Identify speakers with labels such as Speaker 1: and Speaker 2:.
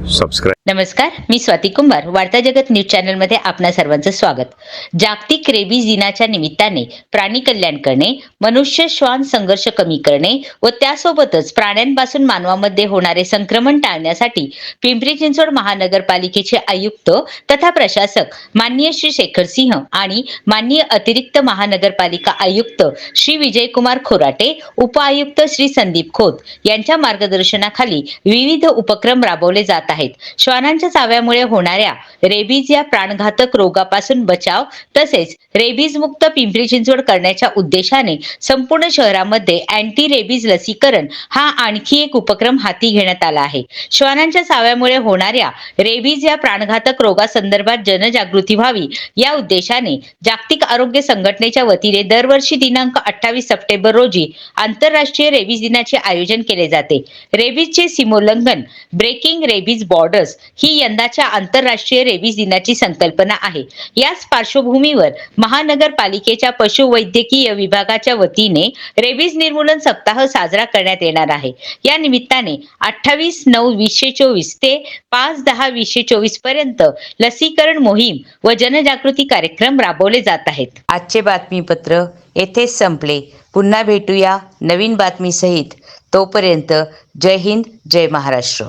Speaker 1: Subscribe
Speaker 2: नमस्कार मी स्वाती कुंभार वार्ता जगत न्यूज चॅनलमध्ये आपणा सर्वांचं स्वागत. जागतिक रेबीज दिनाच्या निमित्ताने प्राणी कल्याण करणे मनुष्य श्वान संघर्ष कमी करणे व त्यासोबतच प्राण्यांपासून मानवामध्ये होणारे संक्रमण टाळण्यासाठी पिंपरी चिंचवड महानगरपालिकेचे आयुक्त तथा प्रशासक माननीय श्री शेखर सिंह आणि माननीय अतिरिक्त महानगरपालिका आयुक्त श्री विजयकुमार खोराटे उपआयुक्त श्री संदीप खोत यांच्या मार्गदर्शनाखाली विविध उपक्रम राबवले जात आहेत. श्वानांच्या चाव्यामुळे होणाऱ्या रेबीज या प्राणघातक रोगापासून बचाव तसेच रेबीज मुक्त पिंपरी चिंचवड करण्याच्या उद्देशाने संपूर्ण शहरामध्ये अँटी रेबीज लसीकरण हा आणखी एक उपक्रम हाती घेण्यात आला आहे. श्वानांच्या चाव्यामुळे होणाऱ्या रेबीज या प्राणघातक रोगासंदर्भात जनजागृती व्हावी या उद्देशाने जागतिक आरोग्य संघटनेच्या वतीने दरवर्षी दिनांक अठ्ठावीस सप्टेंबर रोजी आंतरराष्ट्रीय रेबीज दिनाचे आयोजन केले जाते. रेबीजचे सीमोल्लंघन ब्रेकिंग रेबीज रेबीज बॉर्डर्स ही यंदाच्या आंतरराष्ट्रीय रेबीज दिनाची संकल्पना आहे. याच पार्श्वभूमीवर महानगरपालिकेच्या पशुवैद्यकीय विभागाच्या वतीने रेबीज निर्मूलन सप्ताह साजरा करण्यात येणार आहे. या निमित्ताने अठ्ठावीस नऊ वीसशे चोवीस ते पाच दहा वीसशे चोवीसपर्यंत लसीकरण मोहीम व जनजागृती कार्यक्रम राबवले जात आहेत. आजचे बातमीपत्र येथेच संपले. पुन्हा भेटूया नवीन बातमीसहित. तोपर्यंत जय हिंद जय महाराष्ट्र.